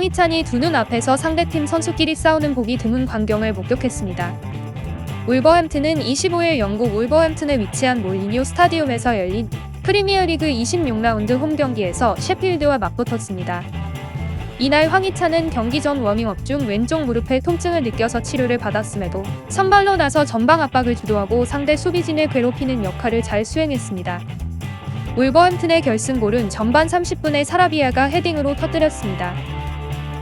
황희찬이 두 눈 앞에서 상대팀 선수끼리 싸우는 보기 드문 광경을 목격했습니다. 울버햄튼은 25일 영국 울버햄튼에 위치한 몰리뉴 스타디움에서 열린 프리미어리그 26라운드 홈 경기에서 셰필드와 맞붙었습니다. 이날 황희찬은 경기 전 워밍업 중 왼쪽 무릎에 통증을 느껴서 치료를 받았음에도 선발로 나서 전방 압박을 주도하고 상대 수비진을 괴롭히는 역할을 잘 수행했습니다. 울버햄튼의 결승골은 전반 30분에 사라비아가 헤딩으로 터뜨렸습니다.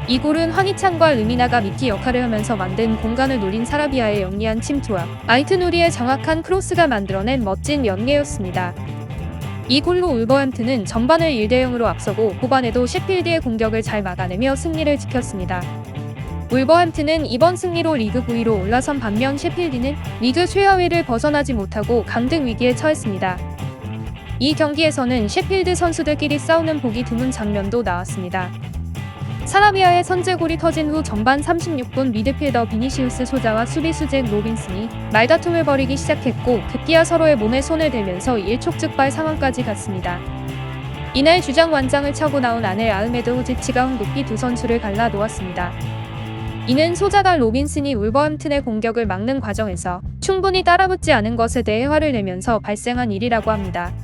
이 골은 황희찬과 르미나가 미끼 역할을 하면서 만든 공간을 노린 사라비아의 영리한 침투와 아이트누리의 정확한 크로스가 만들어낸 멋진 연계였습니다. 이 골로 울버햄튼은 전반을 1대 0으로 앞서고 후반에도 셰필드의 공격을 잘 막아내며 승리를 지켰습니다. 울버햄튼은 이번 승리로 리그 9위로 올라선 반면 셰필드는 리그 최하위를 벗어나지 못하고 강등 위기에 처했습니다. 이 경기에서는 셰필드 선수들끼리 싸우는 보기 드문 장면도 나왔습니다. 사라비아의 선제골이 터진 후 전반 36분 미드필더 비니시우스 소자와 수비수 잭 로빈슨이 말다툼을 벌이기 시작했고 급기야 서로의 몸에 손을 대면서 일촉즉발 상황까지 갔습니다. 이날 주장 완장을 차고 나온 아넬 아흐메드 호지치가 흥높이 두 선수를 갈라 놓았습니다. 이는 소자가 로빈슨이 울버햄튼의 공격을 막는 과정에서 충분히 따라붙지 않은 것에 대해 화를 내면서 발생한 일이라고 합니다.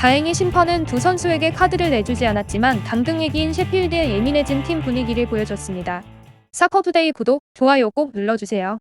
다행히 심판은 두 선수에게 카드를 내주지 않았지만 강등 위기인 셰필드의 예민해진 팀 분위기를 보여줬습니다. 사커투데이 구독, 좋아요 꼭 눌러주세요.